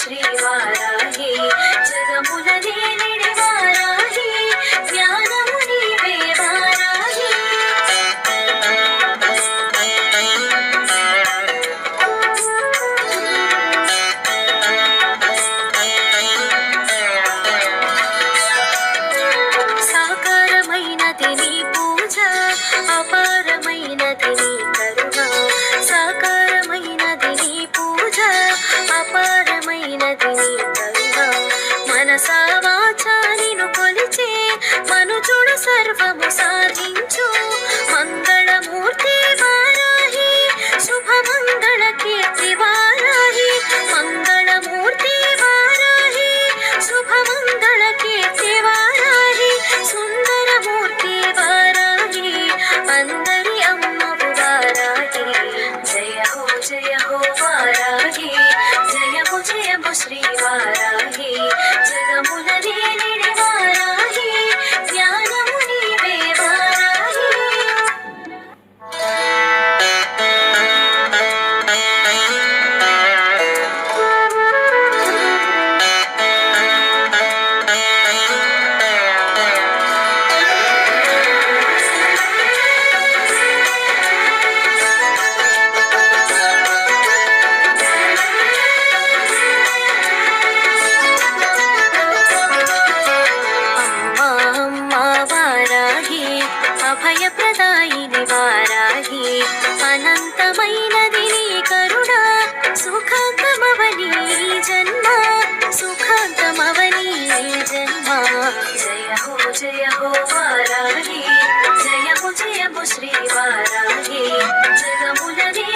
Sri time. जय हो वाराही जय हो जय हो श्री वाराही जगमुलरी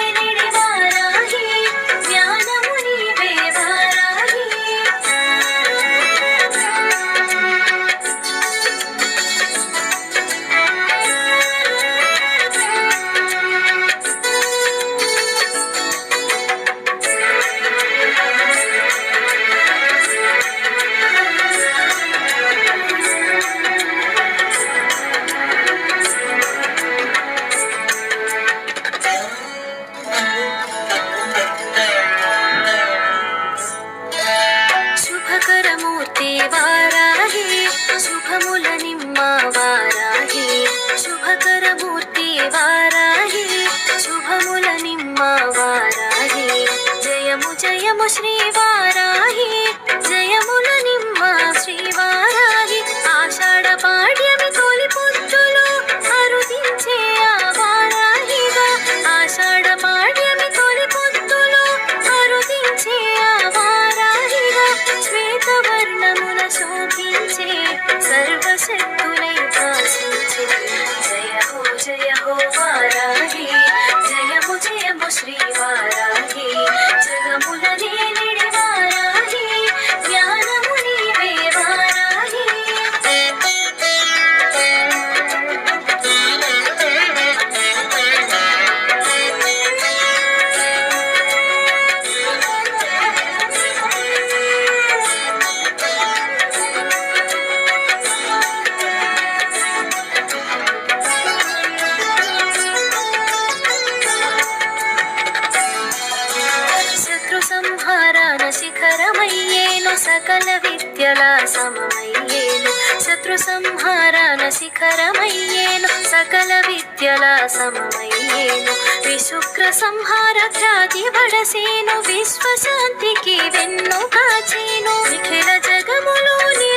జ్ఞాన శిఖరమయ్యేను సకల విద్యల సమమయ్యేను. శత్రు సంహారాన శిఖరమయ్యేను సకల విద్యల సమమయ్యేను. విశుక్ర సంహార ఖ్యాతి బడసేను విశ్వశాంతికి వెన్ను కాచేను. నిఖిల జగములోని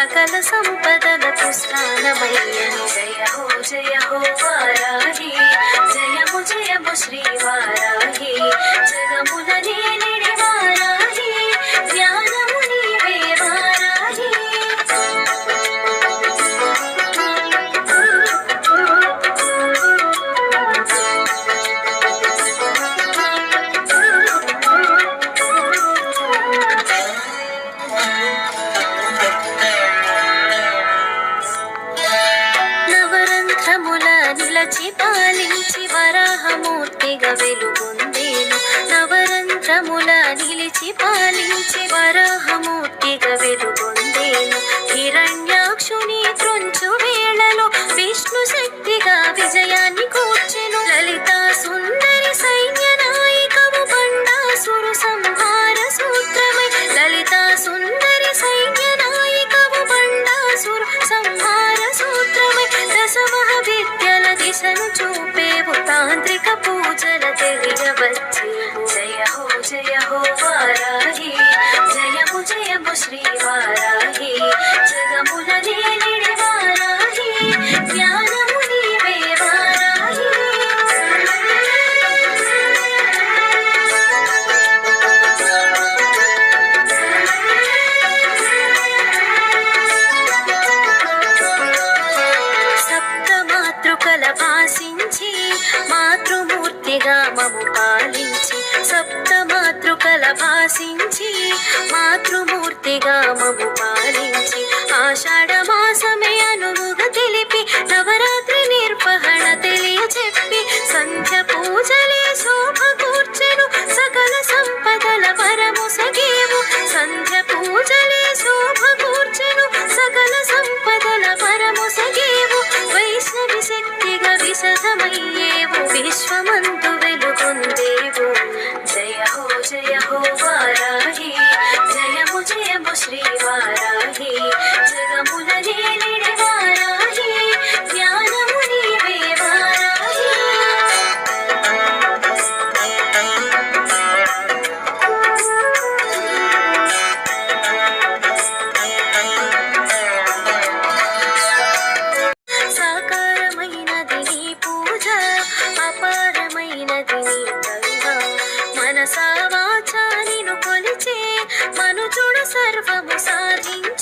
సకల సంపదల స్నానమయ్యను. జయ హో జయ హో వారాహి. జయము జయము శ్రీ పాలించి ఆషాఢమా మనసా వాచా నిన్ను కొలిచే మనుజుడు సర్వము సాధించు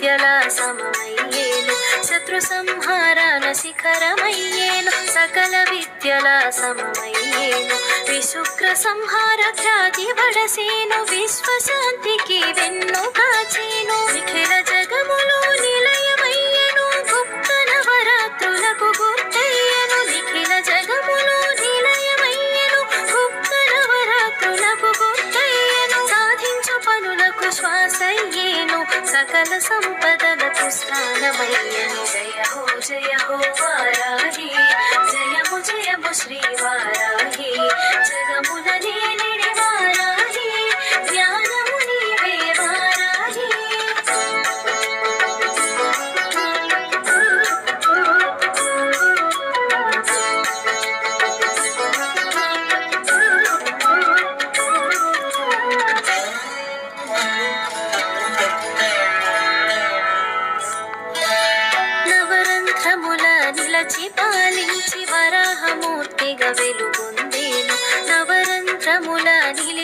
సంహారాన సమమయ్యేను శత్రు సంహారాన శిఖరమయ్యేను సకల విద్యల సమమయ్యేను విశుక్ర సంహార ఖ్యాతి వడసేను. విశ్వశాంతికి వెన్ను కాచేను. నిఖిల జగములోని శ్వాసయ్యేను. సకల సంపదలకు స్నానమయ్యను. జయ హో జయ హో వారాహి. జయము జయము శ్రీ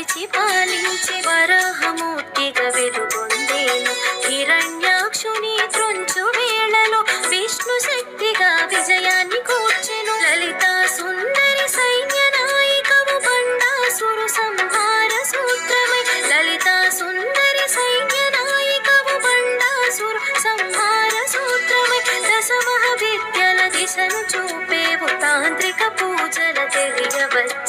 నిలిచి పాలించి వరాహమూర్తిగా వెలుగొందేను హిరణ్యాక్షుని త్రుంచు వేళలో విష్ణు శక్తిగా విజయాన్ని కూర్చెను. లలిత సుందరి సైన్య నాయకము బండాసురు సంహార సూత్రమై. లలిత సుందరి సైన్య నాయకము బండాసురు సంహార సూత్రమై. దశమహ విద్యల దిశను చూపేవు తాంత్రిక పూజల తెలియవచ్చు